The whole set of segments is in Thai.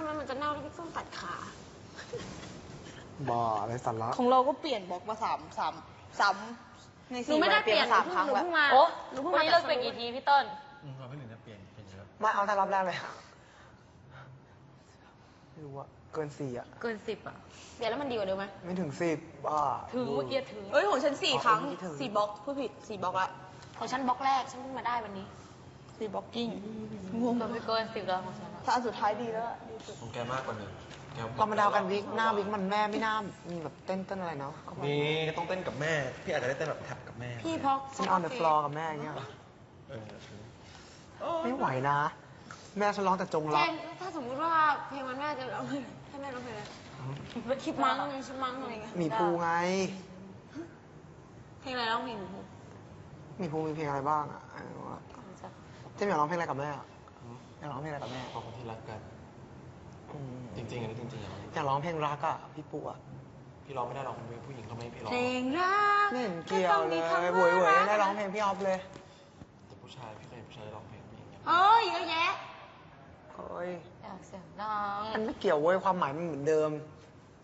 ช่ไหมมันจะเน่าแล้วพี่ส้มตัดขา บ้าอะไรสาระของเราก็เปลี่ยนบล็อกมาสามสามซ้ำในหนูสี่ไม่ได้วันเปลี่ยนมาสามครั้งหนูแล้วเพิ่งมาโอ้หนูเพิ่งวันมานี้เราเปลี่ยนกี่ทีพี่ต้น อืมเราไม่ถึงจะเปลี่ยนเปลี่ยนเยอะไม่เอาถ้ารอบแรกเลยไม่รู้อะเกินสี่อะเกินสิบอะเปลี่ยนแล้วมันดีกว่าเดิมไหมไม่ถึงสิบบ้า ถึงเมื่อกี้ถึง เอ้ยของฉันสี่ครั้งอ๋อไม่ถึง สี่บล็อกผู้ผิดสี่บล็อกละของฉันบล็อกแรกฉันเพิ่งมาได้วันนี้ สี่บล็อกกิ้งงงเกินไม่เกินสิบแล้วของฉันอะถ้าอันสุดท้ายดีแล้วอะดีสุด ของแกมากกว่าหนึ่งแกเรามาดาวกันวิกหน้าวิกมันแม่ไม่น่ามีแบบเต้นเต้นอะไรเนาะก็ไม่นี่ต้องเต้นกับแม่ พี่อาจจะได้เต้นแบบแท็บกับแม่พี่เพราะฉัน on the floor กับแม่อย่างเงี้ยเออไม่ไหวนะ แม่ฉันร้องแต่จงแจ้รักงถ้าสมมุติว่าเพลงวันแม่จะร้องให้แม่ร้องเพลงอะไรคิดมั้งคิดมั้งอะไรเงี้ยมีภูไงเพลงอะไรร้องเพลงหนู มีภูมีเพลงอะไรบ้างอะเออว่าเจ มส์อยากร้องเพลงอะไรกับแม่อะอยากร้องเพลงอะไรกับแม่ขอบคุณที่รักกัน อืมจริงๆอันนี้จริงๆอย่างนี้อยากร้องเพลงรักอะพี่ปูอะพี่ร้องไม่ได้หรอกเป็นผู้หญิงเขาไม่ให้พี่ร้องเพลงรักไม่เห็นเกี่ยวเลยโวยเวยได้ร้องเพลงพี่ออฟเลยแต่ผู้ชายพี่เคยเห็นผู้ชายร้องเพลงผู้หญิงอย่างนี้เอ้ยเยอะแยะโอ้ยอยากเสียงดังมันไม่เกี่ยวเว้ยความหมายมันเหมือนเดิม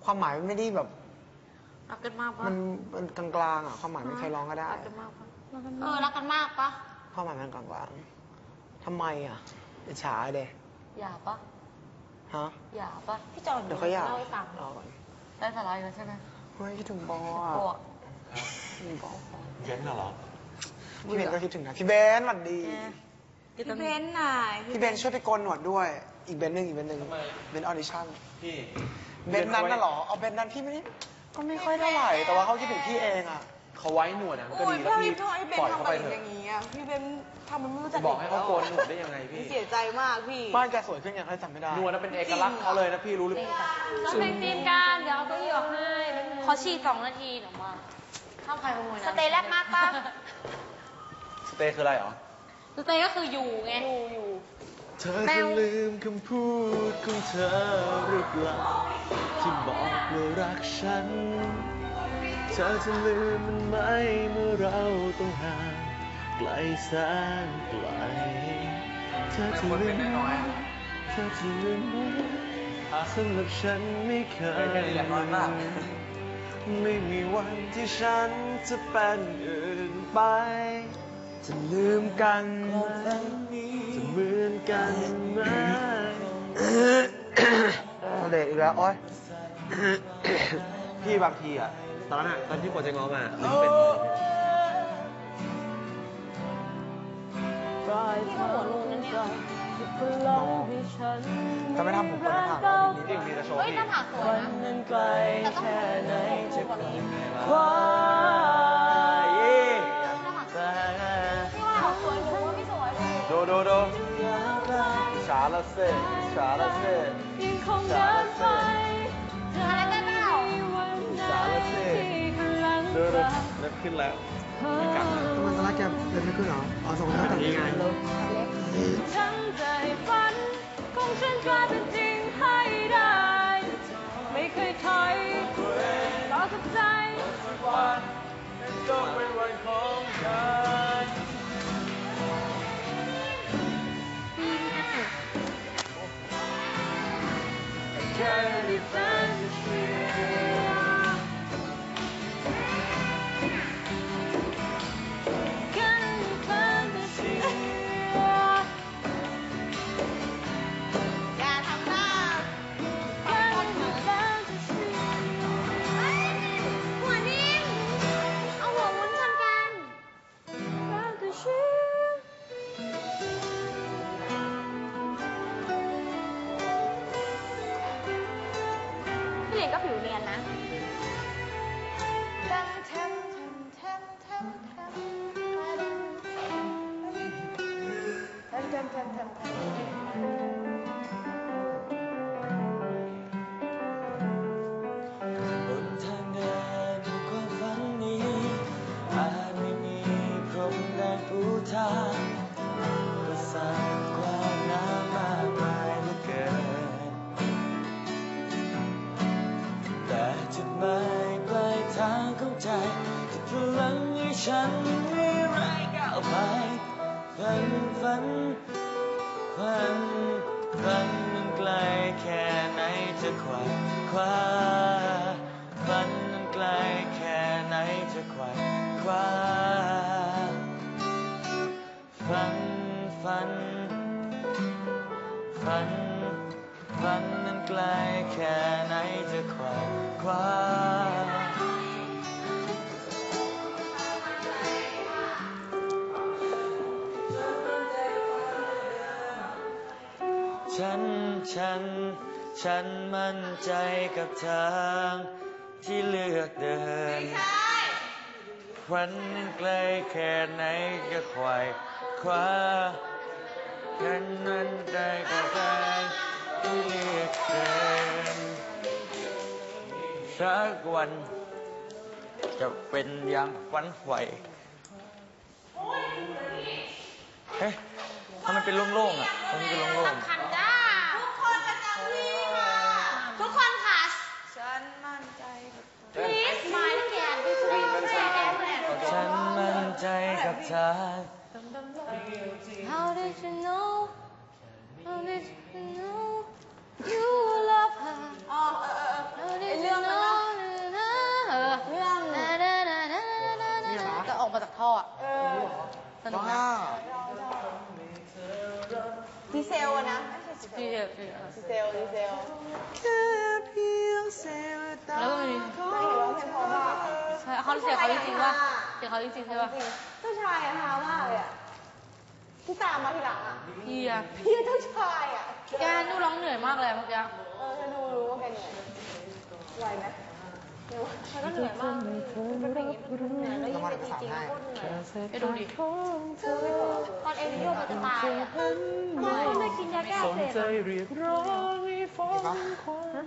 ความหมายมันไม่ได้แบบ รักกันมากปะมันมันกลางๆอะความหมายมันใครร้องก็ได้ รักกันมากปะเออรักกันมากปะความหมายมันกลางๆ ทำไมอะอิจฉาเดยอย่าปะฮะ อย่าปะพี่จอนเดี๋ยวเขาอยากเล่าให้ฟังรอก่อนได้สาระอยู่แล้วใช่ไหมเฮ้ยคิดถึงบออะโอ้อะคิดถึงบอเว้นน่ะเหรอ พี่เบนก็คิดถึงนะ พี่เบนสวัสดี พี่เบนซ์น่ะพี่เบนช่วยไปโกนหนวดด้วย อีกเบนหนึ่งอีกเบนหนึ่งเบนออดิชั่น พี่เบนนั้นน่ะเหรอ เอาเบนนั้นพี่ไม่ได้ก็ไม่ค่อยเท่าไหร่ แต่ว่าเขาคิดถึงพี่เองอะ เขาไว้หนวดนะมันก็โอ้ยดีแล้วพี่พี่ทำไมเบนปล่อยทำเขาอะไรไปเถออะย่างนี้อะพี่เบนทำมันไม่รู้จักบอกให้เขาโกนหนวดได้ยังไงพี่ เสียใจมากพี่ บ้านแกสวยขึ้นยังให้จำไม่ได้ หนวดนั้นเป็นเอกลักษณ์เขาเลยนะพี่รู้หรือเปล่าเราแต่งทีมกันเดี๋ยวเอาเก้าอี้ออกให้ขอฉีดสองนาทีเดี๋ยวมาห้ามใครขโมยนะสเตย์แรกมากปะ สเตย์คืออะไรหรอ สเตย์ก็คืออยู่ไง อยู่อยู่ เธอจะลืมคำพูดของเธอหรือเปล่าที่บอกว่ารักฉันเธอจะลืมมันไหมเมื่อเราต้องห่างไกลแสนไกลเธอจะลืมไหมเธอจะลืมไหมสำหรับฉันไม่เคยลืมไม่มีวันที่ฉันจะเป็นอื่นไป จะลืมกันจะเหมือนกันไหมเอาเด็กอีกแล้วโอ้ยพี่บางทีอะ ตอนนั้นอะตอนที่ปวดใจงอมาลิ้นเป็นพี่ก็หัวรูนั่นเนี่ยถ้าไม่ทำผมก็จะผ่านพี่มีแต่โชว์เฮ้ยพี่หน้าผากสวยนะแต่ต้องหัวรูกว่านี้ว้ายเย่หน้าผากสวยพี่ว่าเราสวยหนูว่าไม่สวยเลยดูดูดูชาละเซ่ชาละเซ่ชาละเซ่ เริ่มขึ้นแล้วไม่กลับแล้วทำไมตอนแรกแกเดินไม่ขึ้นเหรออ๋อส่งแล้วแต่งงานทั้งใจฝันของฉันกลายเป็นจริงให้ได้ ไม่เคยถอยต่อกับใจวันก็เป็นวันของฉัน ฉัน ฉัน ฉันมั่นใจกับทางที่เลือกเดินควันนั้นไกลแค่ไหนจะควายคว้าฉันมั่นใจกับทางที่เลือกเดินสักวันจะเป็นอย่างฝันไหวเฮ้ยทำไมเป็นโล่งๆอะทำไมเป็นโล่งๆ How did you know How did you know you love her อ๋อเออเออ How did ไอ้ you เรื่องนั้น know นะเออเรื่องก็ออกมาจากท่ออะเออสนุกบ้านะดีเซลอะนะไม่ใช่ดีเดียวดีเซลดีเซล แล้วก็มีไม่เห็นร้องเพลงเพราะว่าใช่เขาเสียงเขาจริงๆป่ะเสียงเขาจริงๆใช่ป่ะ ผู้ชายอะฮามากเลยอะ ที่ตามมาทีหลังอะพี่อะพี่เจ้าชายอะแกนูร้องเหนื่อยมากเลยเมื่อกี้เออฉันดูรู้ว่าแกเหนื่อยไหวไหมเดี๋ยวฉันก็เหนื่อยมากเป็นอย่างนี้เป็นเหนื่อยแล้วยิ่งเป็นจริงๆโคตรเหนื่อยไปดูดิตอนเอริโอมันจะตายอะไม่ไม่กินยาแก้สอักนเสใจบอะเรียกร้องให้ฟ้องความ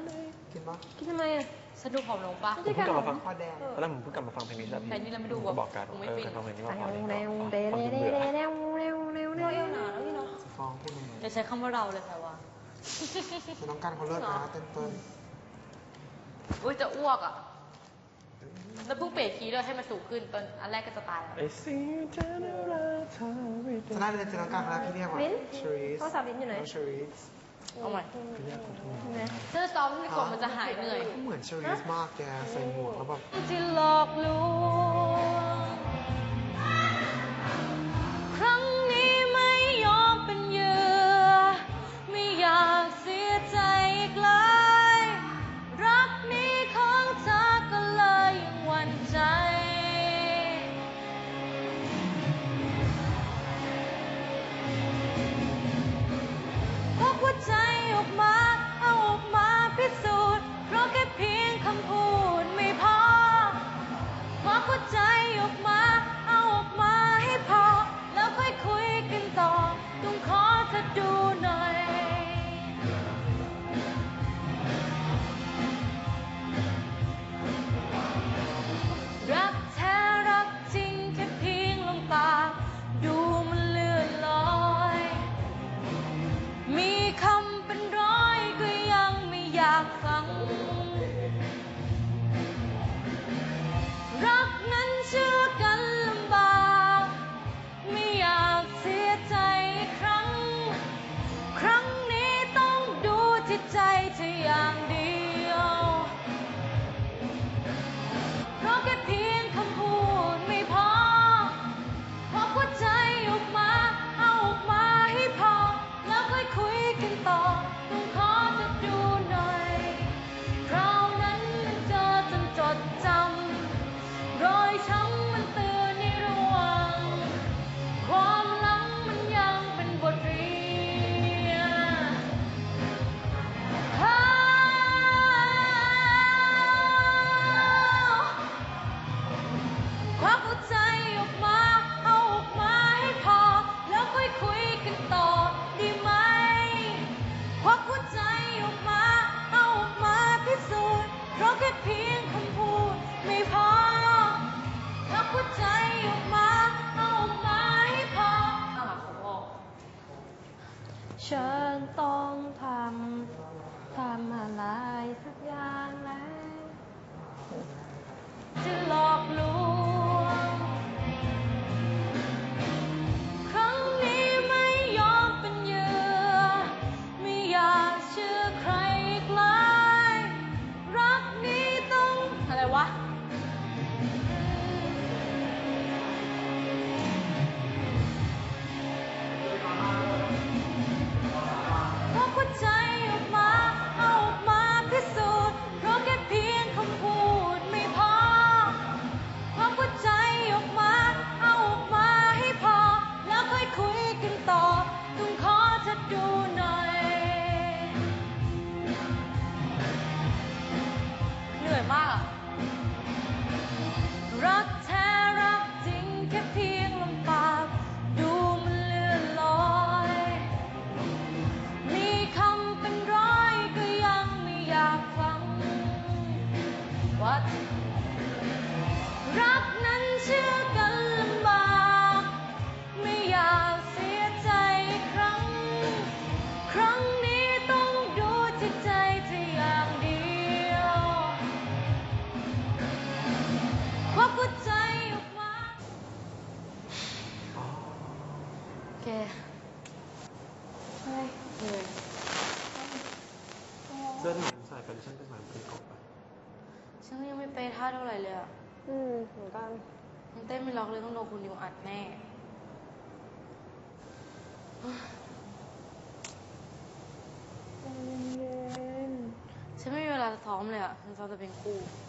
กินปะกินทำไมอะ สนุกผอมลงป่ะผมเพิ่งกลับมาฟังข้อแดงตอนแรกผมเพิ่งกลับมาฟังเพลงนี้แล้วแต่นี่เราไม่ดูผมแบบก็บอกกันผมไม่เออฟิน การฟังเพลงนี้มาพอเร็แล้ววเร็วฟังเร็วจนเบื่อเร็วเร็วเร็วเร็วเร็วหนาแล้วพี่เนาะฟ้องพูดทำไมอย่าใช้คำว่าเราเลยค่ะว่าคือน้องกันเขาเลิศนะเต้นเต้นอุ้ยจะอ้วกอะแล้วเพิ่งเปลี่ยนคีย์ด้วยให้มันสูงขึ้นตอนอันแรกก็จะตายแล้ว I see you turn around tell me จะได้เลยเจอน้องกันนะพี่เรียกว่าชริสโทรศัพท์ลิ้นอยู่ไหนน้องชริสเอาใหม่พี่เรียกเขาถูกถ้าซ้อมที่กดมันจะหายเหนื่อย เหมือนชริสมากแกใส่หมวกแล้วแบบ ที่หลอกลวง ได้ไหหัวใจออกมา เอามาพิสูจน์เพราะแค่เพียงคำพูดไม่พอควักหัวใจออกมา เอามาให้พอฉันต้องทำทำอะไรสักอย่างแล้ว มาก สื้อที่ผมใส่เป็นชั้นเป็นหมายเป็นกบไปฉันก็ยังไม่เป๊ะท่าเท่าไหร่เลยอะอืมเหมือนกันยังเต้นไม่ล็อกเลยต้องโดนคุณนิวอัดแน่ฉันไม่มีเวลาจะซ้อมเลยอะฉันซ้อมแต่เพลงคู่เ